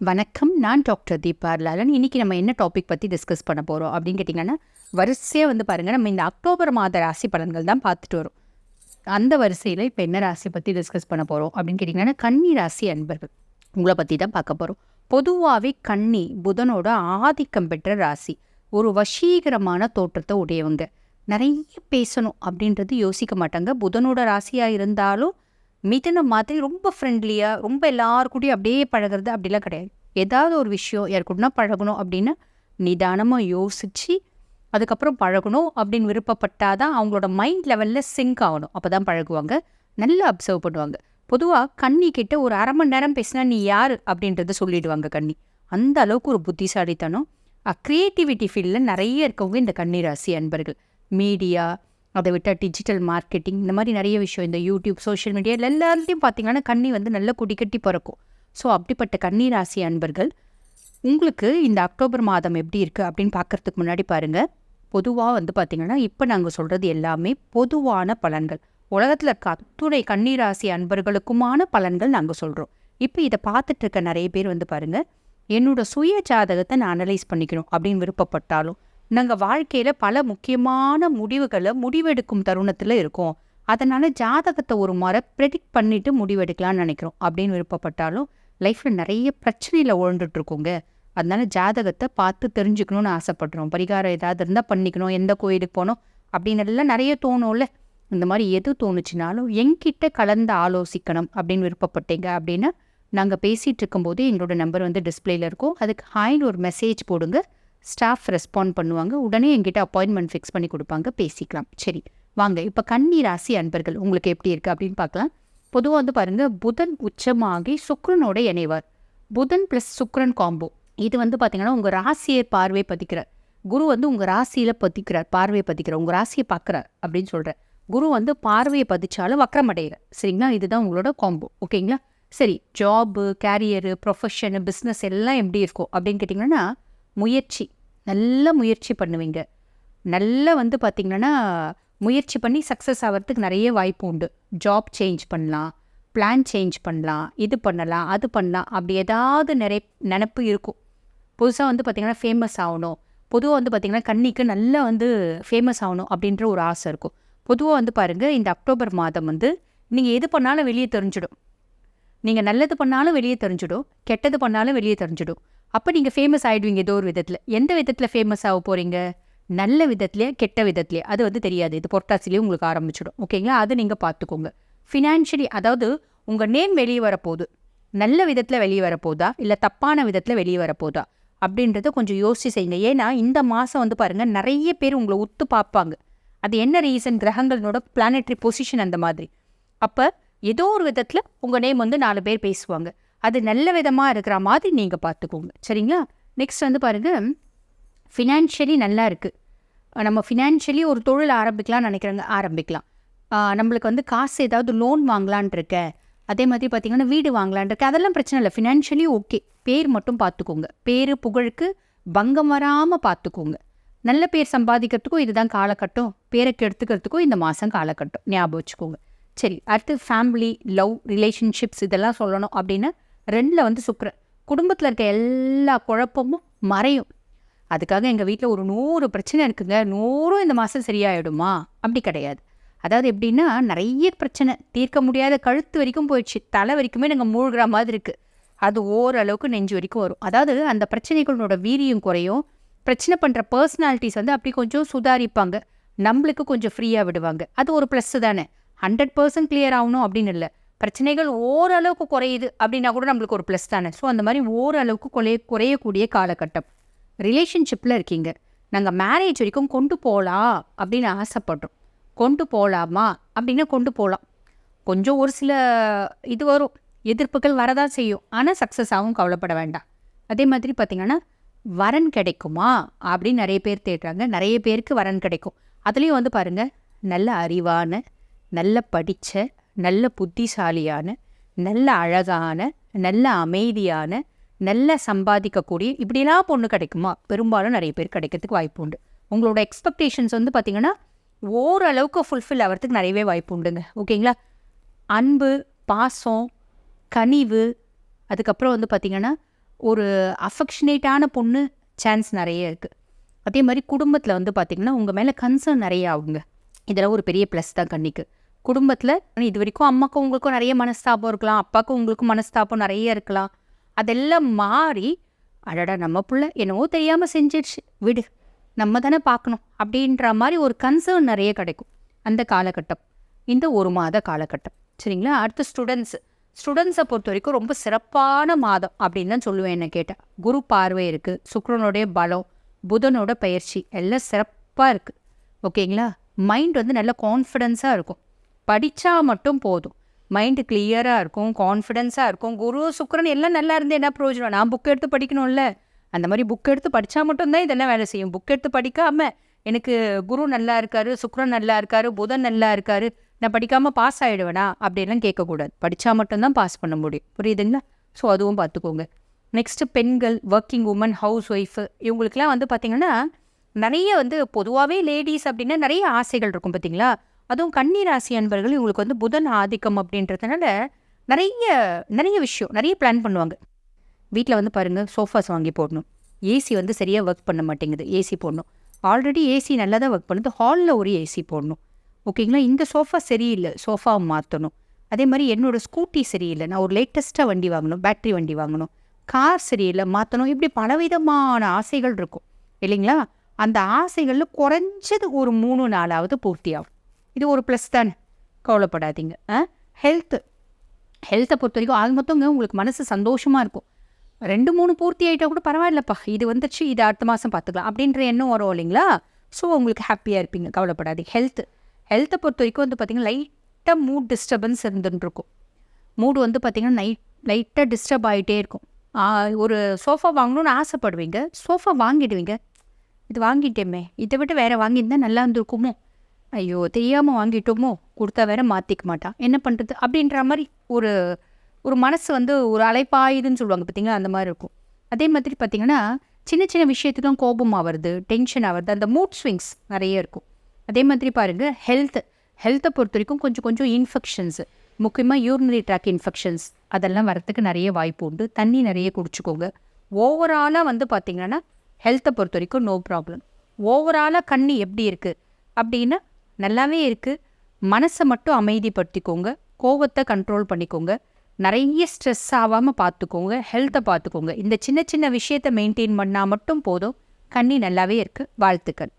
வணக்கம் நான் டாக்டர் தீபா லாலன் இன்னைக்கு நம்ம என்ன டாபிக் பற்றி டிஸ்கஸ் பண்ண போகிறோம் அப்படின்னு கேட்டிங்கன்னா வரிசையாக வந்து பாருங்கள் நம்ம இந்த அக்டோபர் மாத ராசி பலன்கள் தான் பார்த்துட்டு வரோம். அந்த வரிசையில் இப்போ என்ன ராசி பற்றி டிஸ்கஸ் பண்ண போகிறோம் அப்படின்னு கேட்டிங்கன்னா கன்னி ராசி அன்பர்கள். உங்களை பற்றி தான் பார்க்க போகிறோம் பொதுவாகவே கன்னி புதனோட ஆதிக்கம் பெற்ற ராசி. ஒரு வசீகரமான தோற்றத்தை உடையவங்க. நிறைய பேசணும் அப்படின்றது யோசிக்க மாட்டாங்க. புதனோட ராசியாக இருந்தாலும் மிதனம் மாதிரி ரொம்ப ஃப்ரெண்ட்லியாக ரொம்ப எல்லாருக்கூடையும் அப்படியே பழகிறது அப்படிலாம் கிடையாது. ஏதாவது ஒரு விஷயம் யாருக்கூடனா பழகணும் அப்படின்னு நிதானமாக யோசித்து அதுக்கப்புறம் பழகணும் அப்படின்னு விருப்பப்பட்டாதான் அவங்களோட மைண்ட் லெவலில் சிங்க் ஆகணும். அப்போ தான் பழகுவாங்க நல்லா அப்சர்வ் பண்ணுவாங்க. பொதுவாக கண்ணி கிட்ட ஒரு அரை மணி நேரம் பேசினா நீ யார் அப்படின்றத சொல்லிடுவாங்க கண்ணி. அந்த அளவுக்கு ஒரு புத்திசாலித்தனம். க்ரியேட்டிவிட்டி ஃபீல்டில் நிறைய இருக்கவங்க இந்த கண்ணி ராசி அன்பர்கள். மீடியா அதை விட்டால் டிஜிட்டல் மார்க்கெட்டிங் இந்த மாதிரி நிறைய விஷயம் இந்த யூடியூப் சோஷியல் மீடியா எல்லாத்தையும் பார்த்தீங்கன்னா கண்ணி வந்து நல்ல குடிக்கட்டி பிறக்கும். ஸோ அப்படிப்பட்ட கன்னி ராசி அன்பர்கள் உங்களுக்கு இந்த அக்டோபர் மாதம் எப்படி இருக்குது அப்படின்னு பார்க்கறதுக்கு முன்னாடி பாருங்கள் பொதுவாக வந்து பார்த்திங்கன்னா இப்போ நாங்கள் சொல்கிறது எல்லாமே பொதுவான பலன்கள். உலகத்தில் இருக்க அத்துணை கன்னிராசி அன்பர்களுக்குமான பலன்கள் நாங்கள் சொல்கிறோம் இப்போ இதை பார்த்துட்டு இருக்க நிறைய பேர் வந்து பாருங்கள் என்னோட சுய ஜாதகத்தை நான் அனலைஸ் பண்ணிக்கணும் அப்படின்னு விருப்பப்பட்டாலும் நாங்கள் வாழ்க்கையில் பல முக்கியமான முடிவுகளை முடிவெடுக்கும் தருணத்தில் இருக்கோம். அதனால் ஜாதகத்தை ஒரு முறை ப்ரெடிக்ட் பண்ணிவிட்டு முடிவெடுக்கலாம்னு நினைக்கிறோம். அப்படின்னு விருப்பப்பட்டாலும் லைஃப்பில் நிறைய பிரச்சனையில் உழண்டுட்டு அதனால ஜாதகத்தை பார்த்து தெரிஞ்சுக்கணும்னு ஆசைப்படுறோம். பரிகாரம் ஏதாவது இருந்தால் பண்ணிக்கணும். எந்த கோயிலுக்கு போகணும் அப்படின்னு எல்லாம் நிறைய தோணும்ல. இந்த மாதிரி எது தோணுச்சுனாலும் என்கிட்ட கலந்து ஆலோசிக்கணும் அப்படின்னு விருப்பப்பட்டீங்க அப்படின்னா நாங்கள் பேசிகிட்டு இருக்கும்போது எங்களோட நம்பர் வந்து டிஸ்பிளேயில் இருக்கும். அதுக்கு ஹாயின் ஒரு மெசேஜ் போடுங்க. ஸ்டாஃப் ரெஸ்பாண்ட் பண்ணுவாங்க. உடனே எங்கிட்ட அப்பாயின்மெண்ட் ஃபிக்ஸ் பண்ணி கொடுப்பாங்க. பேசிக்கலாம். சரி வாங்க. இப்போ கன்னி ராசி அன்பர்கள் உங்களுக்கு எப்படி இருக்குது அப்படின்னு பார்க்கலாம். பொதுவாக வந்து பாருங்கள் புதன் உச்சமாகி சுக்ரனோட இணைவார். புதன் ப்ளஸ் சுக்ரன் காம்போ இது வந்து பார்த்திங்கன்னா உங்கள் ராசியை பார்வை பதிக்கிறார். குரு வந்து உங்கள் ராசியில் பதிக்கிறார். பார்வையை பதிக்கிறார். உங்கள் ராசியை பார்க்குறார் அப்படின்னு சொல்கிறார் குரு வந்து பார்வையை பதிச்சாலும் வக்கரமடைகிறார் சரிங்களா? இதுதான் உங்களோட காம்போ ஓகேங்களா? சரி ஜாபு கேரியரு ப்ரொஃபஷனு பிஸ்னஸ் எல்லாம் எப்படி இருக்கும் அப்படின்னு கேட்டிங்கன்னா முயற்சி. நல்ல முயற்சி பண்ணுவீங்க. நல்ல வந்து பார்த்திங்கன்னா முயற்சி பண்ணி சக்ஸஸ் ஆகிறதுக்கு நிறைய வாய்ப்பு உண்டு. ஜாப் சேஞ்ச் பண்ணலாம் பிளான் சேஞ்ச் பண்ணலாம் இது பண்ணலாம் அது பண்ணலாம் அப்படி ஏதாவது நிறைய நினப்பு இருக்கும். புதுசாக வந்து பார்த்திங்கன்னா ஃபேமஸ் ஆகணும். பொதுவாக வந்து பார்த்திங்கன்னா கன்னிக்கு நல்லா வந்து ஃபேமஸ் ஆகணும் அப்படின்ற ஒரு ஆசை இருக்கும். பொதுவாக வந்து பாருங்கள் இந்த அக்டோபர் மாதம் வந்து நீங்கள் எது பண்ணாலும் வெளியே தெரிஞ்சிடும். நீங்கள் நல்லது பண்ணாலும் வெளியே தெரிஞ்சிடும் கெட்டது பண்ணாலும் வெளியே தெரிஞ்சிடும். அப்போ நீங்கள் ஃபேமஸ் ஆகிடுவீங்க ஏதோ ஒரு விதத்தில். எந்த விதத்தில் ஃபேமஸ் ஆக போகிறீங்க நல்ல விதத்துலையே கெட்ட விதத்துலையே? அது வந்து தெரியாது. இது பொட்டாசிலேயே உங்களுக்கு ஆரம்பிச்சிடும். ஓகேங்களா அது நீங்கள் பார்த்துக்கோங்க. ஃபினான்ஷியலி அதாவது உங்கள் நேம் வெளியே வரப்போகுது. நல்ல விதத்தில் வெளியே வரப்போதா இல்லை தப்பான விதத்தில் வெளியே வரப்போதா அப்படின்றத கொஞ்சம் யோசிச்சு செய்யுங்க. ஏன்னா இந்த மாதம் வந்து பாருங்கள் நிறைய பேர் உங்களை உத்து பார்ப்பாங்க. அது என்ன ரீசன் கிரகங்களோட பிளானட்ரி பொசிஷன் அந்த மாதிரி. அப்போ ஏதோ ஒரு விதத்தில் உங்கள் நேம் வந்து நாலு பேர் பேசுவாங்க. அது நல்ல விதமாக இருக்கிற மாதிரி நீங்கள் பார்த்துக்கோங்க. சரிங்களா? நெக்ஸ்ட் வந்து பாருங்கள் ஃபினான்ஷியலி நல்லா இருக்குது நம்ம ஃபினான்ஷியலி ஒரு தொழில் ஆரம்பிக்கலாம்னு நினைக்கிறாங்க ஆரம்பிக்கலாம். நம்மளுக்கு வந்து காசு ஏதாவது லோன் வாங்கலான் இருக்க. அதே மாதிரி பார்த்தீங்கன்னா வீடு வாங்கலான் இருக்க. அதெல்லாம் பிரச்சனை இல்லை. ஃபினான்ஷியலி ஓகே பேர் மட்டும் பார்த்துக்கோங்க. பேர் புகழுக்கு பங்கம் வராமல் பார்த்துக்கோங்க. நல்ல பேர் சம்பாதிக்கிறதுக்கும் இதுதான் காலகட்டம். பேரை கெடுத்துக்கிறதுக்கும் இந்த மாதம் காலகட்டம். ஞாபகம் வச்சுக்கோங்க. சரி அடுத்து ஃபேமிலி லவ் ரிலேஷன்ஷிப்ஸ் இதெல்லாம் சொல்லணும் அப்படின்னா ரெண்டில் வந்து சுக்கரன் குடும்பத்தில் இருக்க எல்லா குழப்பமும் மறையும். அதுக்காக எங்கள் வீட்டில் ஒரு நூறு பிரச்சனை இருக்குங்க. நூறும் இந்த மாதம் சரியாயிடுமா? அப்படி கிடையாது. அதாவது எப்படின்னா நிறைய பிரச்சனை. தீர்க்க முடியாத கழுத்து வரைக்கும் போயிடுச்சு. தலை வரைக்குமே நாங்கள் மூழ்கிற மாதிரி இருக்குது அது ஓரளவுக்கு நெஞ்சு வரைக்கும் வரும். அதாவது அந்த பிரச்சனைகளோட வீரியம் குறையும். பிரச்சனை பண்ணுற பர்சனாலிட்டிஸ் வந்து அப்படி கொஞ்சம் சுதாரிப்பாங்க. நம்மளுக்கு கொஞ்சம் ஃப்ரீயாக விடுவாங்க. அது ஒரு ப்ளஸ் தானே. ஹண்ட்ரட் பர்சன்ட் கிளியர் ஆகணும் அப்படின்னு இல்லை. பிரச்சனைகள் ஓரளவுக்கு குறையுது அப்படின்னா கூட நம்மளுக்கு ஒரு ப்ளஸ் தானே. ஸோ அந்த மாதிரி ஓரளவுக்கு குறைய குறையக்கூடிய காலகட்டம். ரிலேஷன்ஷிப்பில் இருக்கீங்க. நாங்கள் மேரேஜ் வரைக்கும் கொண்டு போகலாம் அப்படின்னு ஆசைப்படுறோம். கொண்டு போகலாமா அப்படின்னா கொண்டு போகலாம் கொஞ்சம் ஒரு சில இது வரும். எதிர்ப்புகள் வரதான் செய்யும். ஆனால் சக்ஸஸ் ஆகும் கவலைப்பட வேண்டாம். அதே மாதிரி பார்த்திங்கன்னா வரன் கிடைக்குமா? அப்படின்னு நிறைய பேர் தேடுறாங்க நிறைய பேருக்கு வரன் கிடைக்கும். அதுலேயும் வந்து பாருங்கள் நல்ல அறிவான நல்ல படித்த நல்ல புத்திசாலியான நல்ல அழகான நல்ல அமைதியான நல்ல சம்பாதிக்கக்கூடிய இப்படிலாம் பொண்ணு கிடைக்குமா? பெரும்பாலும் நிறைய பேர் கிடைக்கிறதுக்கு வாய்ப்பு உண்டு. உங்களோட எக்ஸ்பெக்டேஷன்ஸ் வந்து பார்த்திங்கன்னா ஓரளவுக்கு ஃபுல்ஃபில் ஆகிறதுக்கு நிறையவே வாய்ப்பு உண்டுங்க. ஓகேங்களா? அன்பு பாசம் கனிவு அதுக்கப்புறம் வந்து பார்த்திங்கன்னா ஒரு அஃபெக்ஷனேட்டான பொண்ணு சான்ஸ் நிறைய இருக்குது அதே மாதிரி குடும்பத்தில் வந்து பார்த்திங்கன்னா உங்கள் மேலே கன்சர்ன் நிறைய ஆகுங்க. இதெல்லாம் ஒரு பெரிய ப்ளஸ் தான் கண்ணிக்கு. குடும்பத்தில் இது வரைக்கும் அம்மாக்கும் உங்களுக்கும் நிறைய மனஸ்தாபம் இருக்கலாம் அப்பாவுக்கும் உங்களுக்கும் மனஸ்தாபம் நிறைய இருக்கலாம். அதெல்லாம் மாறி அடடா நம்ம புள்ள என்னவோ தெரியாமல் செஞ்சிடுச்சு விடு நம்ம தானே பார்க்கணும் அப்படின்ற மாதிரி ஒரு கன்சர்ன் நிறைய கிடைக்கும் அந்த காலகட்டம். இந்த ஒரு மாத காலகட்டம். சரிங்களா? அடுத்து ஸ்டூடெண்ட்ஸ் ஸ்டூடெண்ட்ஸை பொறுத்த வரைக்கும் ரொம்ப சிறப்பான மாதம் அப்படின்னு தான் சொல்லுவேன் என்ன கேட்டால் குரு பார்வை இருக்குது சுக்ரனுடைய பலம் புதனோட பயிற்சி எல்லாம் சிறப்பாக இருக்குது ஓகேங்களா? மைண்ட் வந்து நல்ல கான்ஃபிடென்ஸாக இருக்கும். படித்தா மட்டும் போதும். மைண்டு கிளியராக இருக்கும் கான்ஃபிடென்ஸாக இருக்கும். குரு சுக்கரன் எல்லாம் நல்லா இருந்து என்ன பிரயோஜனம்? நான் புக் எடுத்து படிக்கணும்ல. அந்த மாதிரி புக் எடுத்து படித்தா மட்டும்தான் இதெல்லாம் வேலை செய்யும். புக் எடுத்து படிக்காமல் எனக்கு குரு நல்லா இருக்காரு சுக்கரன் நல்லா இருக்காரு புதன் நல்லா இருக்காரு நான் படிக்காமல் பாஸ் ஆகிடுவேனா அப்படிலாம் கேட்கக்கூடாது. படித்தா மட்டும்தான் பாஸ் பண்ண முடியும். புரியுதுங்களா? ஸோ அதுவும் பார்த்துக்கோங்க. நெக்ஸ்ட்டு பெண்கள் ஒர்க்கிங் உமன் ஹவுஸ் ஒய்ஃபு இவங்களுக்குலாம் வந்து பார்த்திங்கன்னா நிறைய வந்து பொதுவாகவே லேடிஸ் அப்படின்னா நிறைய ஆசைகள் இருக்கும் பார்த்தீங்களா? அதுவும் கன்னி ராசி அன்பர்கள் இவங்களுக்கு வந்து புதன் ஆதிக்கம் அப்படின்றதுனால நிறைய நிறைய விஷயம் நிறைய பிளான் பண்ணுவாங்க. வீட்டில் வந்து பாருங்கள் சோஃபாஸ் வாங்கி போடணும். ஏசி வந்து சரியாக ஒர்க் பண்ண மாட்டேங்குது ஏசி போடணும். ஆல்ரெடி ஏசி நல்லா தான் ஒர்க் பண்ணுது ஹாலில் ஒரு ஏசி போடணும். ஓகேங்களா இந்த சோஃபா சரியில்லை சோஃபா மாற்றணும் அதே மாதிரி என்னோடய ஸ்கூட்டி சரியில்லை நான் ஒரு லேட்டஸ்ட்டாக வண்டி வாங்கணும் பேட்ரி வண்டி வாங்கணும். கார் சரியில்லை மாற்றணும் இப்படி பலவிதமான ஆசைகள் இருக்கும். இல்லைங்களா? அந்த ஆசைகளில் குறைஞ்சது ஒரு மூணு நாளாவது பூர்த்தி ஆகும். இது ஒரு ப்ளஸ் தானே? கவலைப்படாதீங்க. ஆ? ஹெல்த்து ஹெல்த்தை பொறுத்த வரைக்கும் அது மொத்தங்க உங்களுக்கு மனசு சந்தோஷமாக இருக்கும். ரெண்டு மூணு பூர்த்தி ஆகிட்டா கூட பரவாயில்லப்பா. இது வந்துச்சு இது அடுத்த மாதம் பார்த்துக்கலாம். அப்படின்ற எண்ணம் வரும் இல்லைங்களா? ஸோ உங்களுக்கு ஹாப்பியாக இருப்பீங்க. கவலைப்படாதீங்க. ஹெல்த்து ஹெல்த்தை பொறுத்த வரைக்கும் வந்து பார்த்திங்கன்னா லைட்டாக மூட் டிஸ்டர்பன்ஸ் இருந்துருக்கும் மூடு வந்து பார்த்திங்கன்னா நைட் லைட்டாக டிஸ்டர்ப் ஆகிட்டே இருக்கும். ஒரு சோஃபா வாங்கணும்னு ஆசைப்படுவீங்க. சோஃபா வாங்கிடுவீங்க. இது வாங்கிட்டேமே. இதை விட்டு வேறு வாங்கியிருந்தா நல்லா இருந்திருக்குமோ? ஐயோ தெரியாமல் வாங்கிட்டோமோ? கொடுத்தா வேற மாற்றிக்க மாட்டான் என்ன பண்ணுறது அப்படின்ற மாதிரி ஒரு ஒரு மனசு வந்து ஒரு அலைப்பாயுதுன்னு சொல்லுவாங்க பார்த்தீங்களா அந்த மாதிரி இருக்கும். அதே மாதிரி பார்த்தீங்கன்னா சின்ன சின்ன விஷயத்துக்கும் கோபம் ஆகிறது டென்ஷன் ஆகிறது அந்த மூட் ஸ்விங்ஸ் நிறைய இருக்கும். அதே மாதிரி பாருங்கள் ஹெல்த் ஹெல்த்தை பொறுத்த வரைக்கும் கொஞ்சம் கொஞ்சம் இன்ஃபெக்ஷன்ஸு முக்கியமாக யூரினரி ட்ராக் இன்ஃபெக்ஷன்ஸ் அதெல்லாம் வரத்துக்கு நிறைய வாய்ப்பு உண்டு. தண்ணி நிறைய குடிச்சிக்கோங்க. ஓவராலாக வந்து பார்த்தீங்கன்னா ஹெல்த்தை பொறுத்த வரைக்கும் நோ ப்ராப்ளம் ஓவராலாக கண்ணி எப்படி இருக்குது அப்படின்னா நல்லாவே இருக்குது மனசை மட்டும் அமைதிப்படுத்திக்கோங்க. கோவத்தை கண்ட்ரோல் பண்ணிக்கோங்க. நிறைய ஸ்ட்ரெஸ் ஆகாமல் பார்த்துக்கோங்க. ஹெல்த்தை பார்த்துக்கோங்க. இந்த சின்ன சின்ன விஷயத்தை மெயின்டைன் பண்ணால் மட்டும் போதும். கண்ணி நல்லாவே இருக்குது வாழ்த்துக்கள்.